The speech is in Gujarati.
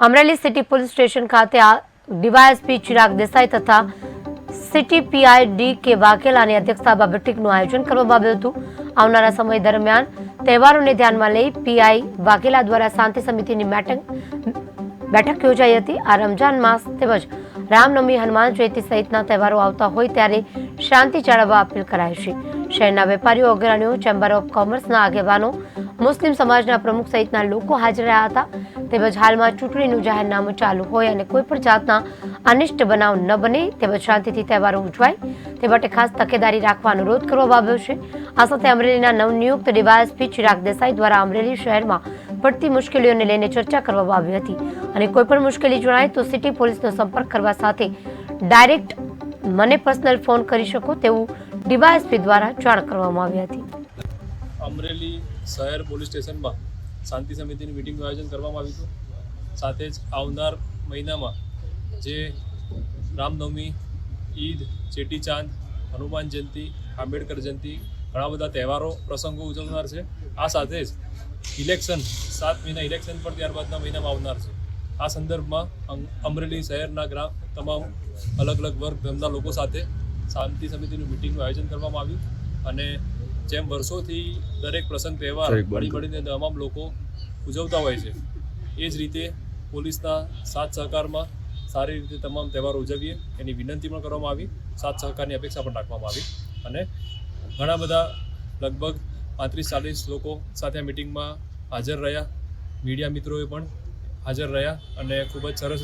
અમરેલી સિટી પોલીસ સ્ટેશન ખાતે આ ડીવાયએસપી ચિરાગ દેસાઈ તથા સિટી પીઆઈ ડી કે વાઘેલાની અધ્યક્ષતામાં બેઠકનું આયોજન કરવામાં આવ્યું હતું. આવનારા સમય દરમિયાન તહેવારોને ધ્યાનમાં લઈ પીઆઈ વાઘેલા દ્વારા શાંતિ સમિતિની બેઠક બેઠક યોજાઈ હતી. આ રમજાન માસ તેમજ રામનવમી હનુમાન જયંતિ સહિતના તહેવારો આવતા હોય ત્યારે શાંતિ જાળવવા અપીલ કરાય છે. શહેરના વેપારીઓ, અગ્રણીઓ, ચેમ્બર ઓફ કોમર્સના આગેવાનો, મુસ્લિમ સમાજના પ્રમુખ સહિતના લોકો હાજર રહ્યા હતા. તેમજ હાલમાં ચૂંટણીનું જાહેરનામું ચાલુ હોય અને કોઈ પણ જાતના અનિષ્ટ બનાવ ન બને તેમજ શાંતિથી તહેવારો ઉજવાય, તે માટે ખાસ તકેદારી રાખવા અનુરોધ કરવામાં આવ્યો છે. આ સાથે અમરેલીના નવનિયુક્ત ડીવાયએસપી ચિરાગ દેસાઈ દ્વારા અમરેલી શહેરમાં પડતી મુશ્કેલીઓને લઈને ચર્ચા કરવામાં આવી હતી. અને કોઈ પણ મુશ્કેલી જણાય તો સિટી પોલીસનો સંપર્ક કરવા સાથે ડાયરેક્ટ મને પર્સનલ ફોન કરી શકો તેવું ડીવાયએસપી દ્વારા જાણ કરવામાં આવી હતી. અમરેલી શહેર પોલીસ સ્ટેશનમાં શાંતિ સમિતિની મિટિંગનું આયોજન કરવામાં આવ્યું હતું. સાથે જ આવનાર મહિનામાં જે રામનવમી, ઈદ, ચેટીચાંદ, હનુમાન જયંતિ, આંબેડકર જયંતિ, ઘણા બધા તહેવારો, પ્રસંગો ઉજવનાર છે. આ સાથે જ ઇલેક્શન સાત મહિના ઇલેક્શન પણ ત્યારબાદના મહિનામાં આવનાર છે. આ સંદર્ભમાં અમ- અમરેલી શહેરના ગ્રામ તમામ અલગ અલગ વર્ગ ધર્મના લોકો સાથે શાંતિ સમિતિનું મિટિંગનું આયોજન કરવામાં આવ્યું અને જેમ વર્ષોથી દરેક પ્રસંગ તહેવાર મળી મળીને તમામ લોકો ઉજવતા હોય છે એ જ રીતે પોલીસના સાથ સહકારમાં સારી રીતે તમામ તહેવારો ઉજવીએ એની વિનંતી પણ કરવામાં આવી. સાથ સહકારની અપેક્ષા પણ રાખવામાં આવી. અને ઘણા બધા લગભગ પાંત્રીસ, ચાલીસ લોકો સાથે આ મિટિંગમાં હાજર રહ્યા. મીડિયા મિત્રોએ પણ હાજર રહ્યા અને ખૂબ જ સરસ